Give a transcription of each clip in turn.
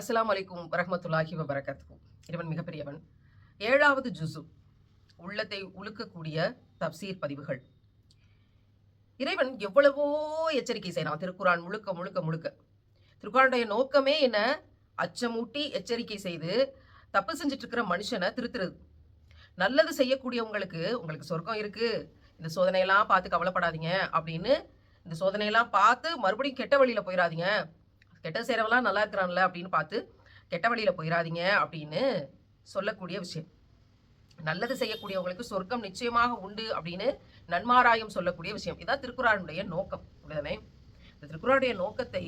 அஸ்லாம் அலைக்கும் வரமத்துல்லாஹி வபரகாத்துஹு. இறைவன் மிகப்பெரியவன். ஏழாவது ஜுசு உள்ளத்தை உலுக்கக்கூடிய தப்சீர் பதிவுகள். இறைவன் எவ்வளவோ எச்சரிக்கை செய்யலாம் திருக்குறான் முழுக்க முழுக்க முழுக்க. திருக்குறானுடைய நோக்கமே என்ன? அச்சமூட்டி எச்சரிக்கை செய்து தப்பு செஞ்சுட்டு இருக்கிற மனுஷனை திருத்துறது. நல்லது செய்யக்கூடியவங்களுக்கு உங்களுக்கு சொர்க்கம் இருக்கு. இந்த சோதனையெல்லாம் பார்த்து கவலைப்படாதீங்க. அப்படின்னு இந்த சோதனையெல்லாம் பார்த்து மறுபடியும் கெட்ட வழியில போயிடாதீங்க கெட்ட செய்கிறவெல்லாம் நல்லா இருக்கிறான்ல அப்படின்னு பார்த்து கெட்ட வழியில் போயிடாதீங்க அப்படின்னு சொல்லக்கூடிய விஷயம். நல்லது செய்யக்கூடியவங்களுக்கு சொர்க்கம் நிச்சயமாக உண்டு அப்படின்னு நன்மாராயம் சொல்லக்கூடிய விஷயம். இதான் திருக்குறாருடைய நோக்கம். அப்படிதானே இந்த திருக்குறாருடைய நோக்கத்தை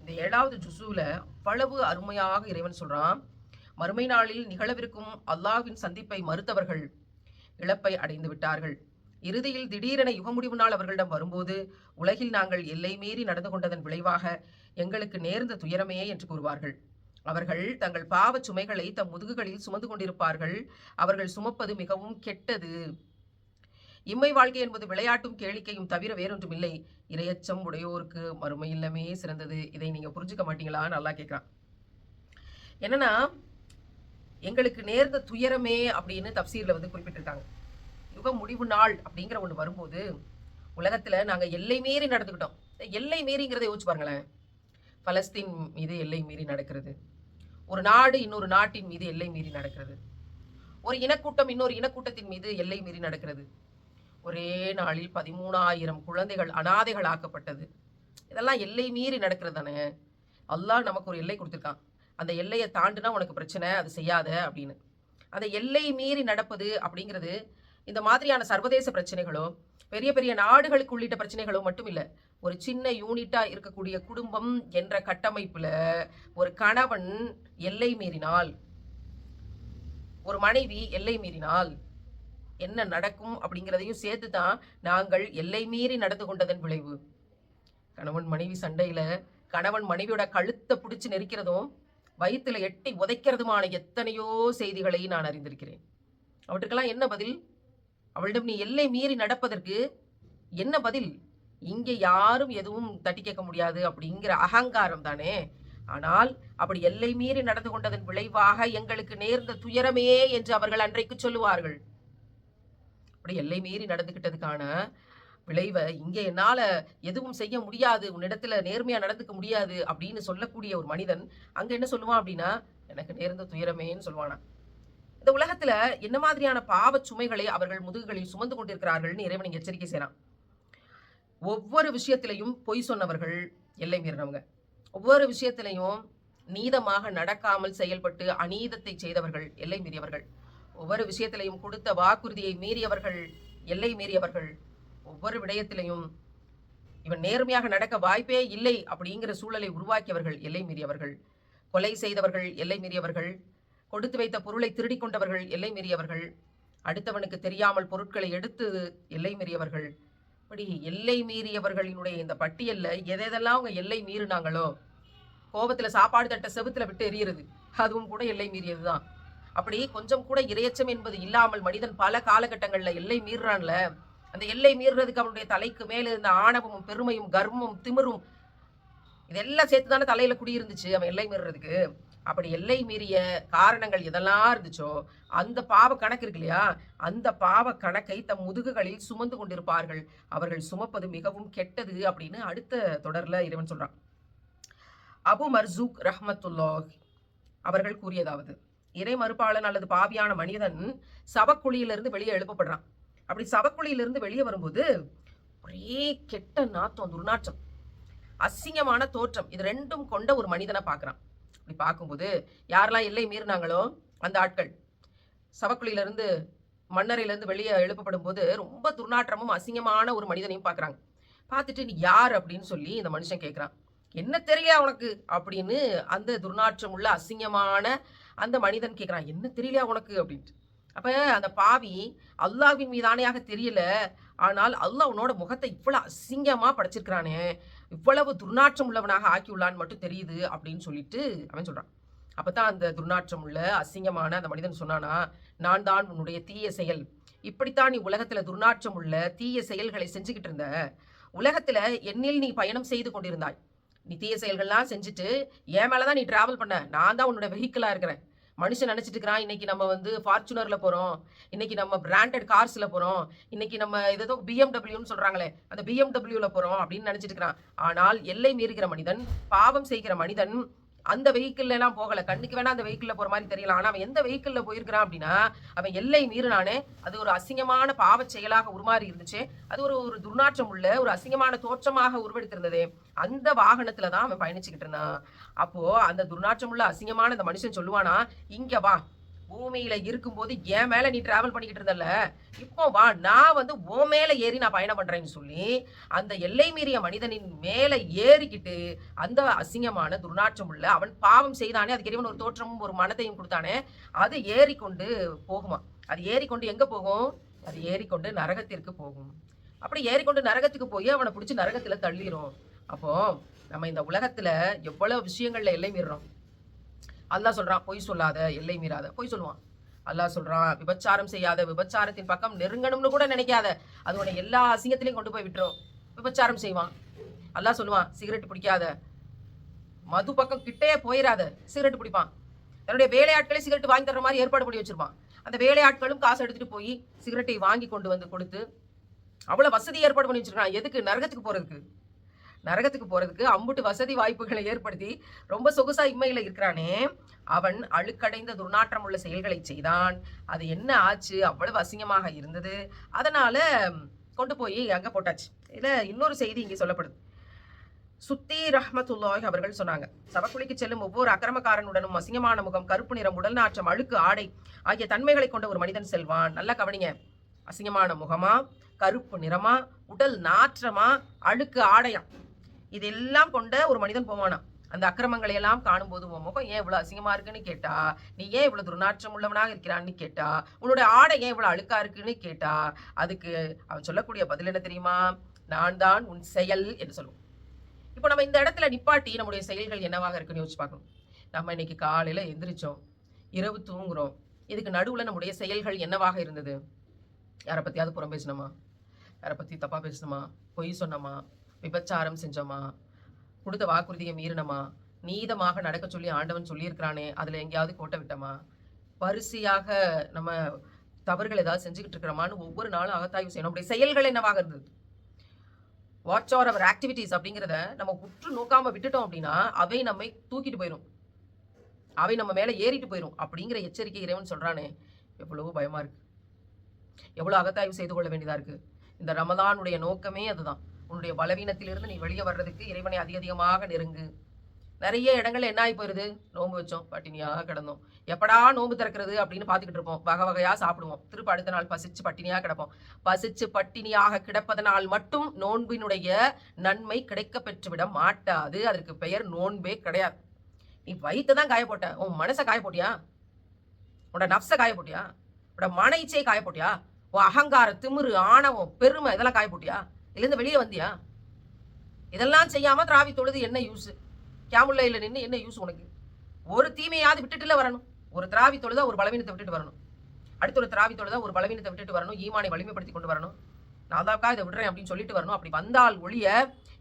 இந்த ஏழாவது ஜுசுவில் அவ்வளவு அருமையாக இறைவன் சொல்கிறான் மறுமை நாளில் நிகழவிருக்கும் அல்லாஹ்வின் சந்திப்பை மறுத்தவர்கள் இழப்பை அடைந்து விட்டார்கள். இறுதியில் திடீரென யுகமுடிவு நாள் அவர்களிடம் வரும்போது உலகில் நாங்கள் எல்லை மீறி நடந்து கொண்டதன் விளைவாக எங்களுக்கு நேர்ந்த துயரமே என்று கூறுவார்கள். அவர்கள் தங்கள் பாவச் சுமைகளை தம் முதுகுகளில் சுமந்து கொண்டிருப்பார்கள். அவர்கள் சுமப்பது மிகவும் கெட்டது. இம்மை வாழ்க்கை என்பது விளையாட்டும் கேளிக்கையும் தவிர வேறொன்றும் இல்லை இரையச்சம் உடையோருக்கு மறுமை இல்லமே சிறந்தது. இதை நீங்க புரிஞ்சுக்க மாட்டீங்களா? நல்லா கேட்கிறான் என்னன்னா எங்களுக்கு நேர்ந்த துயரமே அப்படின்னு தப்சீர்ல வந்து குறிப்பிட்டிருக்காங்க. யுக முடிவு நாள் அப்படிங்கிற ஒன்று வரும்போது உலகத்தில் நாங்கள் எல்லை மீறி நடந்துக்கிட்டோம். எல்லை மீறிங்கிறத யோசிச்சு பாருங்களேன். பலஸ்தீன் மீது எல்லை மீறி நடக்கிறது. ஒரு நாடு இன்னொரு நாட்டின் மீது எல்லை மீறி நடக்கிறது. ஒரு இனக்கூட்டம் இன்னொரு இனக்கூட்டத்தின் மீது எல்லை மீறி நடக்கிறது. ஒரே நாளில் பதிமூணாயிரம் குழந்தைகள் அனாதைகள் ஆக்கப்பட்டது. இதெல்லாம் எல்லை மீறி நடக்கிறது தானே. அல்லாஹ் நமக்கு ஒரு எல்லை கொடுத்துருக்கான். அந்த எல்லையை தாண்டுனா உனக்கு பிரச்சனை அது செய்யாத அப்படின்னு. அந்த எல்லை மீறி நடப்பது அப்படிங்கிறது இந்த மாதிரியான சர்வதேச பிரச்சனைகளோ பெரிய பெரிய நாடுகளுக்கு உள்ளிட்ட பிரச்சனைகளோ மட்டும் இல்லை ஒரு சின்ன யூனிட்டாக இருக்கக்கூடிய குடும்பம் என்ற கட்டமைப்பில் ஒரு கணவன் எல்லை மீறினால் ஒரு மனைவி எல்லை மீறினால் என்ன நடக்கும் அப்படிங்கிறதையும் சேர்த்து தான் நாங்கள் எல்லை மீறி நடந்து கொண்டதன் விளைவு. கணவன் மனைவி சண்டையில் கணவன் மனைவியோட கழுத்தை பிடிச்சி நெரிக்கிறதும் வயிற்றுல எட்டி உதைக்கிறதுமான எத்தனையோ செய்திகளை நான் அறிந்திருக்கிறேன். அவற்றுக்கெல்லாம் என்ன பதில்? அவளிடம் நீ எல்லை மீறி நடப்பதற்கு என்ன பதில்? இங்கே யாரும் எதுவும் தட்டி கேட்க முடியாது அப்படிங்கிற அகங்காரம் தானே? ஆனால் அப்படி எல்லை மீறி நடந்து கொண்டதன் விளைவாக எங்களுக்கு நேர்ந்த துயரமே என்று அவர்கள் அன்றைக்கு சொல்லுவார்கள். அப்படி எல்லை மீறி நடந்துகிட்டதுக்கான விளைவை இங்கே என்னால் எதுவும் செய்ய முடியாது உன்னிடத்துல நேர்மையாக நடந்துக்க முடியாது அப்படின்னு சொல்லக்கூடிய ஒரு மனிதன் அங்கே என்ன சொல்லுவான் அப்படின்னா எனக்கு நேர்ந்த துயரமேன்னு சொல்லுவானா இந்த உலகத்துல என்ன மாதிரியான பாவ சுமைகளை அவர்கள் முதுகுகளில் சுமந்து கொண்டிருக்கிறார்கள்னு இறைவன் இங்க எச்சரிக்கை செய்யறான். ஒவ்வொரு விஷயத்திலையும் பொய் சொன்னவர்கள் எல்லை மீறினவங்க. ஒவ்வொரு விஷயத்திலையும் நீதமாக நடக்காமல் செயல்பட்டு அநீதத்தை செய்தவர்கள் எல்லை மீறியவர்கள். ஒவ்வொரு விஷயத்திலையும் கொடுத்த வாக்குறுதியை மீறியவர்கள் எல்லை மீறியவர்கள். ஒவ்வொரு விடயத்திலையும் இவன் நேர்மையாக நடக்க வாய்ப்பே இல்லை அப்படிங்கிற சூழலை உருவாக்கியவர்கள் எல்லை மீறியவர்கள். கொலை செய்தவர்கள் எல்லை மீறியவர்கள். கொடுத்து வைத்த பொருளை திருடி கொண்டவர்கள் எல்லை மீறியவர்கள் அடுத்தவனுக்கு தெரியாமல் பொருட்களை எடுத்து எல்லை மீறியவர்கள் இப்படி எல்லை மீறியவர்களினுடைய இந்த பட்டியலில் எதெல்லாம் அவங்க எல்லை மீறினாங்களோ கோபத்தில் சாப்பாடு தட்டை செவுத்துல விட்டு எறிகிறது அதுவும் கூட எல்லை மீறியது தான் அப்படி கொஞ்சம் கூட இரையச்சம் என்பது இல்லாமல் மனிதன் பல காலகட்டங்களில் எல்லை மீறுறான்ல அந்த எல்லை மீறுறதுக்கு அவனுடைய தலைக்கு மேலே இருந்த ஆணவமும் பெருமையும் கர்வமும் திமிரும் இதெல்லாம் சேர்த்து தானே தலையில் குடியிருந்துச்சு அவன் எல்லை மீறுறதுக்கு? அப்படி எல்லை மீறிய காரணங்கள் எதெல்லாம் இருந்துச்சோ அந்த பாவ கணக்கு இருக்கு இல்லையா? அந்த பாவ கணக்கை தம் முதுகுகளில் சுமந்து கொண்டிருப்பார்கள். அவர்கள் சுமப்பது மிகவும் கெட்டது அப்படின்னு அடுத்த தொடர்ல இறைவன் சொல்றான். அபு மர்சூக் ரஹமத்துல்லாஹ் அவர்கள் கூறியதாவது இறை மறுப்பாளன் அல்லது பாவியான மனிதன் சவக்குழியிலிருந்து வெளியே எழுப்பப்படுறான். அப்படி சவக்குழியிலிருந்து வெளியே வரும்போது ஒரே கெட்ட நாத்தம் துர்நாற்றம் அசிங்கமான தோற்றம் இது ரெண்டும் கொண்ட ஒரு மனிதனை பார்க்குறான். அப்படி பார்க்கும்போது யாரெல்லாம் எல்லை மீறினாங்களோ அந்த ஆட்கள். சவக்குழியிலேருந்து மண்ணறையிலிருந்து வெளியே எழுப்பப்படும் போது ரொம்ப துர்நாற்றமும் அசிங்கமான ஒரு மனிதனையும் பார்க்குறாங்க. பார்த்துட்டு நீ யார் அப்படின்னு சொல்லி இந்த மனுஷன் கேட்குறான். என்ன தெரியல உனக்கு? அப்படின்னு அந்த துர்நாற்றம் உள்ள அசிங்கமான அந்த மனிதன் கேட்குறான். என்ன தெரியலையா உனக்கு? அப்படின்ட்டு. அப்போ அந்த பாவி அல்லாஹ்வின் மீதானையாக தெரியல. ஆனால் அல்லாஹ் உன்னோட முகத்தை இவ்வளவு அசிங்கமாக படைச்சிருக்கிறானே. இவ்வளவு துர்நாற்றம் உள்ளவனாக ஆக்கியுள்ளான்னு மட்டும் தெரியுது அப்படின்னு சொல்லிட்டு அவன் சொல்கிறான் அப்போ தான் அந்த துர்நாற்றம் உள்ள அசிங்கமான அந்த மனிதன் சொன்னானா நான் தான் உன்னுடைய தீய செயல். இப்படித்தான் நீ உலகத்தில் துர்நாற்றம் உள்ள தீய செயல்களை செஞ்சுக்கிட்டு இருந்த. உலகத்தில் என்னில் நீ பயணம் செய்து கொண்டிருந்தாய். நீ தீய செயல்கள்லாம் செஞ்சுட்டு என் மேலே தான் நீ ட்ராவல் பண்ண. நான் தான் உன்னோட வெஹிக்கிளாக இருக்கிறேன். மனுஷன் நினைச்சிட்டு இருக்கிறான் இன்னைக்கு நம்ம வந்து ஃபார்ச்சுனர்ல போறோம். இன்னைக்கு நம்ம பிராண்டட் கார்ஸ்ல போறோம். இன்னைக்கு நம்ம ஏதோ பிஎம்டபிள்யூன்னு சொல்றாங்களே அந்த பிஎம்டபிள்யூல போறோம் அப்படின்னு நினைச்சிட்டு இருக்கிறான் ஆனால் எல்லை மீறுகிற மனிதன் பாவம் செய்கிற மனிதன் அந்த வெஹிக்கிள்லாம் எல்லாம் போகல. கண்ணுக்கு வேணா அந்த வெஹிக்கிள்ல போற மாதிரி தெரியல. ஆனா அவன் எந்த வெஹிக்கிள்ல போயிருக்கிறான் அப்படின்னா அவன் எல்லை மீறினானே அது ஒரு அசிங்கமான பாவச் செயலாக உருமாறி இருந்துச்சு. அது ஒரு ஒரு துர்நாற்றம் உள்ள ஒரு அசிங்கமான தோற்றமாக உருவெடுத்திருந்தது. அந்த வாகனத்துலதான் அவன் பயணிச்சுக்கிட்டு இருந்தான். அப்போ அந்த துர்நாற்றம் உள்ள அசிங்கமான அந்த மனுஷன் சொல்லுவானா இங்க வா. பூமியில இருக்கும்போது என் மேல நீ டிராவல் பண்ணிக்கிட்டு இருந்தல இப்போ வா நான் வந்து உன் மேல ஏறி நான் பயணம் பண்றேன்னு சொல்லி அந்த எல்லை மீறிய மனிதனின் மேல ஏறிக்கிட்டு அந்த அசிங்கமான துர்நாற்றம் உள்ள அவன் பாவம் செய்தானே அதுக்கு இறைவன் ஒரு தோற்றமும் ஒரு மனத்தையும் கொடுத்தானே அது ஏறிக்கொண்டு போகுமா? அது ஏறிக்கொண்டு எங்க போகும்? அது ஏறிக்கொண்டு நரகத்திற்கு போகும். அப்படி ஏறிக்கொண்டு நரகத்துக்கு போய் அவனை பிடிச்சி நரகத்துல தள்ளிடும் அப்போ நம்ம இந்த உலகத்துல எவ்வளவு விஷயங்கள்ல எல்லை மீறுறோம். அல்லாஹ் சொல்றான் பொய் சொல்லாத எல்லை மீறாத. பொய் சொல்லுவான். அல்லாஹ் சொல்றான் விபச்சாரம் செய்யாத விபச்சாரத்தின் பக்கம் நெருங்கணும்னு கூட நினைக்காத. அதோட எல்லா அசிங்கத்திலையும் கொண்டு போய் விட்டுரும். விபச்சாரம் செய்வான். அல்லாஹ் சொல்லுவான் சிகரெட் பிடிக்காத. மது பக்கம் கிட்டே போயிடாத சிகரெட் பிடிப்பான். தன்னுடைய வேலையாட்களே சிகரெட் வாங்கி தர மாதிரி ஏற்பாடு பண்ணி வச்சிருப்பான். அந்த வேலையாட்களும் காசு எடுத்துட்டு போய் சிகரெட்டை வாங்கி கொண்டு வந்து கொடுத்து அவ்வளவு வசதி ஏற்பாடு பண்ணி வச்சிருக்கான். எதுக்கு? நரகத்துக்கு போறதுக்கு. நரகத்துக்கு போகிறதுக்கு அம்புட்டு வசதி வாய்ப்புகளை ஏற்படுத்தி ரொம்ப சொகுசா இம்மையில் இருக்கிறானே. அவன் அழுக்கடைந்த துர்நாற்றம் உள்ள செயல்களை செய்தான். அது என்ன ஆச்சு? அவ்வளவு அசிங்கமாக இருந்தது. அதனால கொண்டு போய் அங்கே போட்டாச்சு. இல்லை இன்னொரு செய்தி இங்கே சொல்லப்படுது. சுத்தி ரஹமத்துல்லாஹ் அவர்கள் சொன்னாங்க. சவக்குழிக்கு செல்லும் ஒவ்வொரு அக்கிரமக்காரனுடனும் அசிங்கமான முகம் கருப்பு நிறம் உடல் நாற்றம் அழுக்கு ஆடை ஆகிய தன்மைகளை கொண்ட ஒரு மனிதன் செல்வான். நல்லா கவனிங்க. அசிங்கமான முகமா? கருப்பு நிறமா? உடல் நாற்றமா? அழுக்கு ஆடையா? இதெல்லாம் கொண்ட ஒரு மனிதன் போவானா? அந்த அக்கிரமங்களை எல்லாம் காணும்போது உன் முகம் ஏன் இவ்வளவு அசிங்கமா இருக்குன்னு கேட்டா நீ ஏன் இவ்வளவு துர்நாற்றம் உள்ளவனாக இருக்கிறான்னு கேட்டா உன்னோட ஆடை ஏன் இவ்வளவு அழுக்கா இருக்குன்னு கேட்டா அதுக்கு அவன் சொல்லக்கூடிய பதில் என்ன தெரியுமா? நான் தான் உன் செயல் என்று சொல்லுவோம். இப்போ நம்ம இந்த இடத்துல நிப்பாட்டி நம்முடைய செயல்கள் என்னவாக இருக்குன்னு யோசிச்சு பார்க்கணும். நம்ம இன்னைக்கு காலையில எந்திரிச்சோம் இரவு தூங்குறோம். இதுக்கு நடுவுல நம்முடைய செயல்கள் என்னவாக இருந்தது? யாரை பத்தியாவது புறம் பேசினோமா யாரை பத்தி தப்பா பேசணுமா? பொய் சொன்னோமா? விபச்சாரம் செஞ்சோமா? கொடுத்த வாக்குறுதியை மீறினமா? நீதமாக நடக்க சொல்லி ஆண்டவன் சொல்லியிருக்கிறானே அதில் எங்கேயாவது கோட்டை விட்டோமா? வரிசையாக நம்ம தவறுகள் ஏதாவது செஞ்சுக்கிட்டு இருக்கிறோமான்னு ஒவ்வொரு நாளும் அகத்தாய்வு செய்யணும். நம்முடைய செயல்கள் என்னவாக இருந்தது? வாட்ச் ஆர் அவர் ஆக்டிவிட்டீஸ் அப்படிங்கிறத நம்ம உற்று நோக்காமல் விட்டுட்டோம் அப்படின்னா அவை நம்மை தூக்கிட்டு போயிடும் அவை நம்ம மேலே ஏறிட்டு போயிடும் அப்படிங்கிற எச்சரிக்கை இறைவன் சொல்கிறானே எவ்வளவோ பயமாக இருக்குது எவ்வளோ அகத்தாய்வு செய்து கொள்ள வேண்டியதாக இருக்குது இந்த ரமதானுடைய நோக்கமே அதுதான். உன்னுடைய பலவீனத்திலிருந்து நீ வெளியே வர்றதுக்கு இறைவனை அதிக அதிகமாக நெருங்கு. நிறைய இடங்கள்ல என்ன ஆகி போயிருது? நோன்பு வச்சோம். பட்டினியாக கிடந்தோம். எப்படா நோன்பு திறக்கிறது அப்படின்னு பார்த்துக்கிட்டு இருப்போம். வகை வகையாக சாப்பிடுவோம். திருப்ப அடுத்த நாள் பசிச்சு பட்டினியாக கிடப்போம். பசிச்சு பட்டினியாக கிடப்பதனால் மட்டும் நோன்பினுடைய நன்மை கிடைக்க பெற்றுவிட மாட்டாது. அதற்கு பெயர் நோன்பே கிடையாது. நீ வயிற்று தான் காய போட்ட. உன் மனசை காய போட்டியா? உன்னோட நப்சை காய போட்டியா? உன்னோட மன இச்சையை காய போட்டியா? உன் அகங்கார திமிரு ஆணவம் பெருமை இதெல்லாம் காய போட்டியா? இதுலேருந்து வெளியே வந்தியா? இதெல்லாம் செய்யாமல் திராவி தொழுது என்ன யூஸ் கேமுல்லையில் நின்று என்ன யூஸ் உனக்கு? ஒரு தீமையாவது விட்டுட்டுல வரணும். ஒரு திராவி தொழுதா ஒரு பலவீனத்தை விட்டுட்டு வரணும். அடுத்த ஒரு திராவி தொழுதா ஒரு பலவீனத்தை விட்டுட்டு வரணும். ஈமானை வலிமைப்படுத்தி கொண்டு வரணும். நான் தாக்கா இதை விடுறேன் அப்படின்னு சொல்லிட்டு வரணும். அப்படி வந்தால் ஒழிய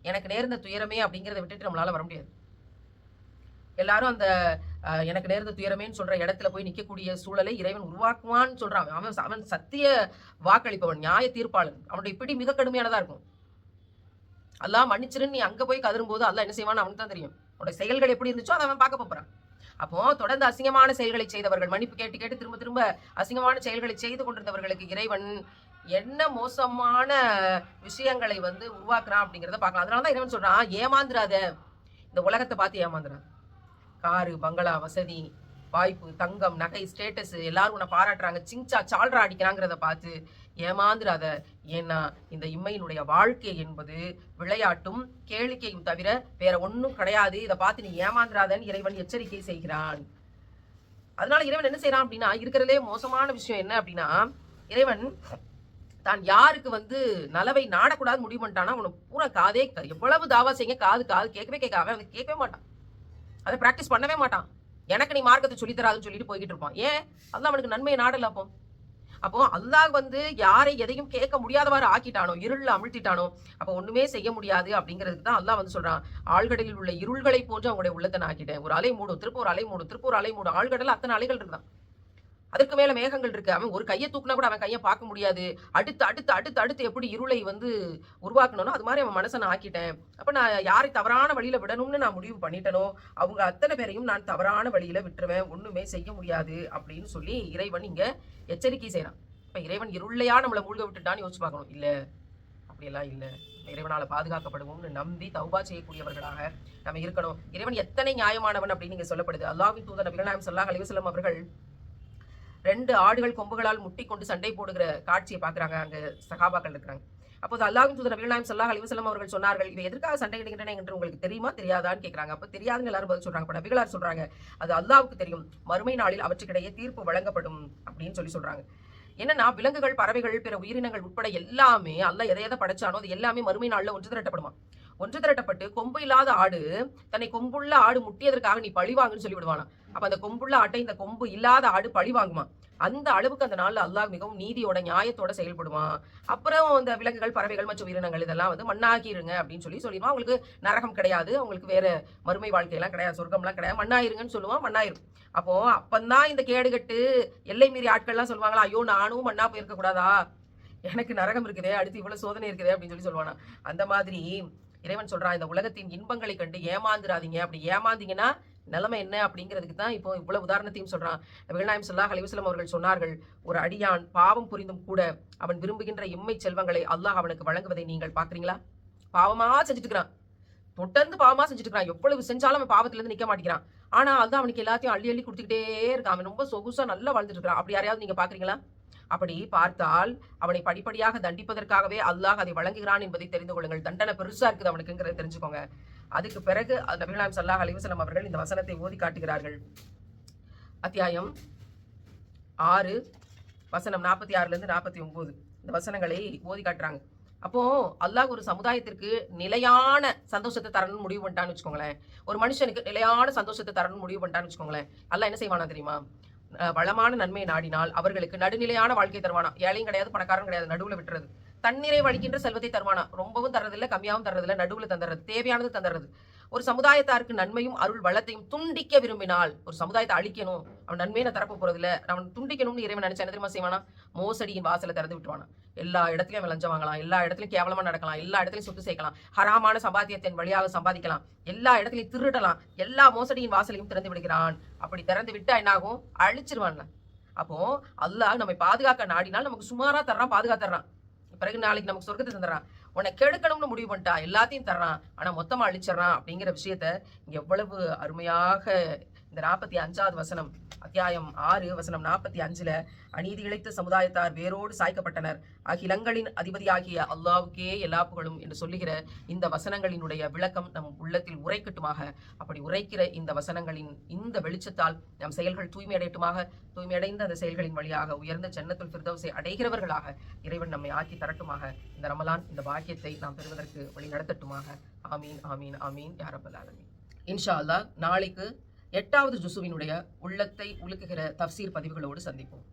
எனக்கு நேர்ந்த துயரமே அப்படிங்கிறத விட்டுட்டு நம்மளால வர முடியாது. எல்லாரும் அந்த எனக்கு நேர்ந்த துயரமேன்னு சொல்ற இடத்துல போய் நிற்கக்கூடிய சூழலை இறைவன் உருவாக்குவான்னு சொல்றான். அவன் அவன் சத்திய வாக்களிப்பவன் நியாய தீர்ப்பாளன் அவனுடைய பிடி மிக கடுமையானதா இருக்கும். அல்லாஹ் மன்னிச்சிருன்னு நீ அங்கே போய் கதறும்போது அல்லாஹ் என்ன செய்வான்னு அவனுக்கு தான் தெரியும். உன்னோட செயல்கள் எப்படி இருந்துச்சோ அதை அவன் பார்க்க போகிறான் அப்போ தொடர்ந்து அசிங்கமான செயல்களை செய்தவர்கள் மன்னிப்பு கேட்டு கேட்டு திரும்ப திரும்ப அசிங்கமான செயல்களை செய்து கொண்டிருந்தவர்களுக்கு இறைவன் என்ன மோசமான விஷயங்களை வந்து உருவாக்குறான் அப்படிங்கிறத பார்க்கலாம். அதனால தான் இறைவன் சொல்றான் ஏமாந்துடாத இந்த உலகத்தை பார்த்து ஏமாந்துடாது காரு பங்களா வசதி வாய்ப்பு தங்கம் நகை ஸ்டேட்டஸ் எல்லாரும் உன்னை பாராட்டுறாங்க. சிங்சா சால்ரா அடிக்கிறாங்கிறத பார்த்து ஏமாந்துராத ஏன்னா இந்த இம்மையினுடைய வாழ்க்கை என்பது விளையாட்டும் கேளிக்கையும் தவிர வேற ஒன்றும் கிடையாது. இதை பார்த்து நீ ஏமாந்துராதன்னு இறைவன் எச்சரிக்கை செய்கிறான். அதனால இறைவன் என்ன செய்யறான் அப்படின்னா இருக்கிறதே மோசமான விஷயம் என்ன அப்படின்னா இறைவன் தான் யாருக்கு வந்து நலவை நாடக்கூடாது முடிவு பண்ணிட்டானா அவனை பூரா காதே எவ்வளவு தாவா செய்யுங்க காது காது கேட்கவே கேட்க அவன் வந்து கேட்கவே மாட்டான். அதை பிராக்டிஸ் பண்ணவே மாட்டான். எனக்கு நீ மார்க்கத்தை சொல்லித்தராதுன்னு சொல்லிட்டு போய்கிட்டு இருப்பான். ஏன்? அதான் அவனுக்கு நன்மையை நாடல அப்போ. அப்போ அல்லாஹ் வந்து யாரை எதையும் கேட்க முடியாதவாறு ஆக்கிட்டானோ இருள்ல அமிழ்த்திட்டானோ அப்போ ஒண்ணுமே செய்ய முடியாது அப்படிங்கிறதுக்கு தான் அல்லாஹ் வந்து சொல்றான். ஆழ்கடலில் உள்ள இருள்களை போன்று அவங்களுடைய உள்ளத்தை நான் ஆக்கிட்டேன். ஒரு அலை மூடும் திருப்பூர் அலை மூடும் திருப்பூர் அலை மூடும் ஆழ்கடல் அத்தனை அலைகள் இருக்குதான். அதற்கு மேல மேகங்கள் இருக்கு. அவன் ஒரு கையை தூக்குனா கூட அவன் கையை பார்க்க முடியாது. அடுத்து அடுத்து அடுத்து அடுத்து எப்படி இருளை வந்து உருவாக்கணும்னோ அது மாதிரி அவன் மனசை நான் ஆக்கிட்டேன். அப்ப நான் யாரை தவறான வழியில விடணும்னு நான் முடிவு பண்ணிட்டனோ அவங்க அத்தனை பேரையும் நான் தவறான வழியில விட்டுருவேன். ஒண்ணுமே செய்ய முடியாது அப்படின்னு சொல்லி இறைவன் இங்க எச்சரிக்கை செய்யறான் இப்ப இறைவன் இருளையா நம்மளை மூழ்க விட்டுட்டான்னு யோசிச்சு பார்க்கணும். இல்ல அப்படியெல்லாம் இல்ல. இறைவனால பாதுகாக்கப்படுவோம்னு நம்பி தௌபா செய்யக்கூடியவர்களாக நம்ம இருக்கணும். இறைவன் எத்தனை நியாயமானவன் அப்படின்னு நீங்க சொல்லப்படுது. அல்லாவின் தூதர் நபிகள் நாயம் சல்லாஹ் அலிவசலம் அவர்கள் ரெண்டு ஆடுகள் கொம்புகளால் முட்டி கொண்டு சண்டை போடுகிற காட்சியை பார்க்குறாங்க அங்க சகாபாக்கள் இருக்கிறாங்க. அப்போது அல்லாஹ்வின் தூதர் நபிகள் நாயம் ஸல்லல்லாஹு அவர்கள் சொன்னார்கள் இவை எதற்காக சண்டையிடுகின்றன என்று உங்களுக்கு தெரியுமா? தெரியாதான்னு கேட்கறாங்க. அப்ப தெரியாதுன்னு எல்லாரும் பதில் சொல்றாங்க. அப்ப நபிகளார் சொல்றாங்க? அது அல்லாவுக்கு தெரியும். மறுமை நாளில் அவற்றுக்கிடையே தீர்ப்பு வழங்கப்படும் அப்படின்னு சொல்லி சொல்றாங்க. என்னன்னா விலங்குகள் பறவைகள் பிற உயிரினங்கள் உட்பட எல்லாமே அல்ல எதை எதை படைச்சானோ அது எல்லாமே மறுமை நாள்ல ஒன்று திரட்டப்படுமா? ஒன்று திரட்டப்பட்டு கொம்பு இல்லாத ஆடு தன்னை கொம்புள்ள ஆடு முட்டியதற்காக நீ பழி வாங்குன்னு சொல்லி விடுவானா அப்ப அந்த கொம்புள்ள ஆட்டை இந்த கொம்பு இல்லாத ஆடு பழி வாங்குமா? அந்த அளவுக்கு அந்த நாள்ல அல்லாஹ் மிகவும் நீதியோட நியாயத்தோட செயல்படுவான். அப்புறம் அந்த விலங்குகள் பறவைகள் மற்றும் உயிரினங்கள் இதெல்லாம் வந்து மண்ணாக்கிருங்க அப்படின்னு சொல்லி சொல்லிடுவான். அவங்களுக்கு நரகம் கிடையாது அவங்களுக்கு வேற மறுமை வாழ்க்கையெல்லாம் கிடையாது சொர்க்கம்லாம் கிடையாது. மண்ணாயிருங்கன்னு சொல்லுவான் மண்ணாயிரும். அப்போ அப்பந்தான் இந்த கேடுகட்டு எல்லை மீறி ஆட்கள்லாம் சொல்லுவாங்களா ஐயோ நானும் மண்ணா போயிருக்க கூடாதா எனக்கு நரகம் இருக்குதே அடுத்து இவ்வளவு சோதனை இருக்குதே அப்படின்னு சொல்லி சொல்லுவானா அந்த மாதிரி இறைவன் சொல்றான் இந்த உலகத்தின் இன்பங்களை கண்டு ஏமாந்துடாதீங்க அப்படி ஏமாந்தீங்கன்னா நிலைமை என்ன அப்படிங்கிறதுக்கு தான் இப்போ இவ்வளவு உதாரணத்தையும் சொல்றான். நபிகள்நாயம் சொல்லா அலைஹி அவர்கள் சொன்னார்கள் ஒரு அடியான் பாவம் புரிந்தும் கூட அவன் விரும்புகின்ற இம்மை செல்வங்களை அல்லாஹ் அவனுக்கு வழங்குவதை நீங்கள் பாக்குறீங்களா பாவமா செஞ்சுட்டு இருக்கிறான் தொடர்ந்து பாவமா செஞ்சுட்டு இருக்கிறான் எவ்வளவு செஞ்சாலும் அவன் பாவத்துல இருந்து நிக்க மாட்டேங்கிறான். ஆனா அதுதான் அவனுக்கு எல்லாத்தையும் அள்ளி அள்ளி கொடுத்துக்கிட்டே இருக்கான். அவன் ரொம்ப சொகுசா நல்லா வாழ்ந்துட்டு இருக்கிறான் அப்படி யாரையாவது நீங்க பாக்குறீங்களா அப்படி பார்த்தால் அவனை படிப்படியாக தண்டிப்பதற்காகவே அல்லாஹ் அதை வழங்குகிறான் என்பதை தெரிந்து கொள்ளுங்கள். தண்டனை பெருசா இருக்குது அவனுக்குங்கிறத தெரிஞ்சுக்கோங்க. அதுக்கு பிறகு நபிகளாம் சல்லாஹ் அலிவசலம் அவர்கள் இந்த வசனத்தை ஓதி காட்டுகிறார்கள். அத்தியாயம் ஆறு வசனம் நாற்பத்தி ஆறுலேருந்து நாற்பத்தி ஒம்பது இந்த வசனங்களை ஓதி காட்டுறாங்க. அப்போ அல்லாஹ் ஒரு சமுதாயத்திற்கு நிலையான சந்தோஷத்தை தரணும்னு முடிவு பண்ணிட்டான்னு வச்சுக்கோங்களேன். ஒரு மனுஷனுக்கு நிலையான சந்தோஷத்தை தரணும்னு முடிவு பண்ணிட்டான்னு வச்சுக்கோங்களேன். அல்லாஹ் என்ன செய்வானா தெரியுமா? வளமான நன்மை நாடினால் அவர்களுக்கு நடுநிலையான வாழ்க்கை தருவானா? ஏழையும் கிடையாது பணக்காரன் கிடையாது நடுவில் விட்டுறது. தண்ணீரை வழிக்கின்ற செல்வத்தை தருவானா? ரொம்பவும் தர்றதில்ல கம்மியாவும் தர்றதில்ல நடுவுல தந்துடுறது தேவையானது தந்துடுறது ஒரு சமுதாயத்தாருக்கு நன்மையும் அருள் வளத்தையும் துண்டிக்க விரும்பினால் ஒரு சமுதாயத்தை அழிக்கணும். அவன் நன்மையை நான் தரப்ப போறதில்ல. அவன் துண்டிக்கணும்னு இறைவன் நினைச்சா என்ன தெரியுமா செய்வானா? மோசடியின் வாசலை திறந்து விட்டுவானா எல்லா இடத்துலயும் அவன் லஞ்சம் வாங்கலாம். எல்லா இடத்துலயும் கேவலமா நடக்கலாம். எல்லா இடத்துலயும் சொத்து சேர்க்கலாம். ஹராமான சம்பாத்தியத்தின் வழியாக சம்பாதிக்கலாம். எல்லா இடத்துலயும் திருடலாம். எல்லா மோசடியின் வாசலையும் திறந்து விடுகிறான். அப்படி திறந்து விட்டா என்னாகும்? அழிச்சிருவான் அப்போ அல்லாஹ் நம்மை பாதுகாக்க நாடினால் நமக்கு சுமாரா தர்றான் பாதுகாத்துறான் பிறகு நாளைக்கு நமக்கு சொர்க்கத்தை தந்துடுறான். உன்னை கெடுக்கணும்னு முடிவு பண்ணிட்டா எல்லாத்தையும் தர்றான். ஆனால் மொத்தமாக அழிச்சிட்றான் அப்படிங்கிற விஷயத்த எவ்வளவு அருமையாக இந்த நாற்பத்தி அஞ்சாவது வசனம் அத்தியாயம் ஆறு வசனம் நாற்பத்தி அஞ்சுல அநீதி இழைத்த சமுதாயத்தார் வேரோடு சாய்க்கப்பட்டனர். அகிலங்களின் அதிபதியாகிய அல்லாவுக்கே எல்லா புகழும் என்று சொல்லுகிற இந்த வசனங்களினுடைய விளக்கம் நம் உள்ளத்தில் உரைக்கட்டுமாக. அப்படி உரைக்கிற இந்த வசனங்களின் இந்த வெளிச்சத்தால் நம் செயல்கள் தூய்மையடையட்டுமாக தூய்மையடைந்த அந்த செயல்களின் வழியாக உயர்ந்த ஜன்னத்துல் ஃபிர்தௌஸை அடைகிறவர்களாக இறைவன் நம்மை ஆக்கி தரட்டுமாக. இந்த ரமலான் இந்த பாக்கியத்தை நாம் பெறுவதற்கு வழி நடத்தட்டுமாக ஆமீன் ஆமீன் ஆமீன் யாரபல் ஆலமீன். இன்ஷா அல்லாஹ் நாளைக்கு எட்டாவது ஜுசுவினுடைய உள்ளத்தை உலுக்குகிற தப்சீர் பதிவுகளோடு சந்திப்போம்.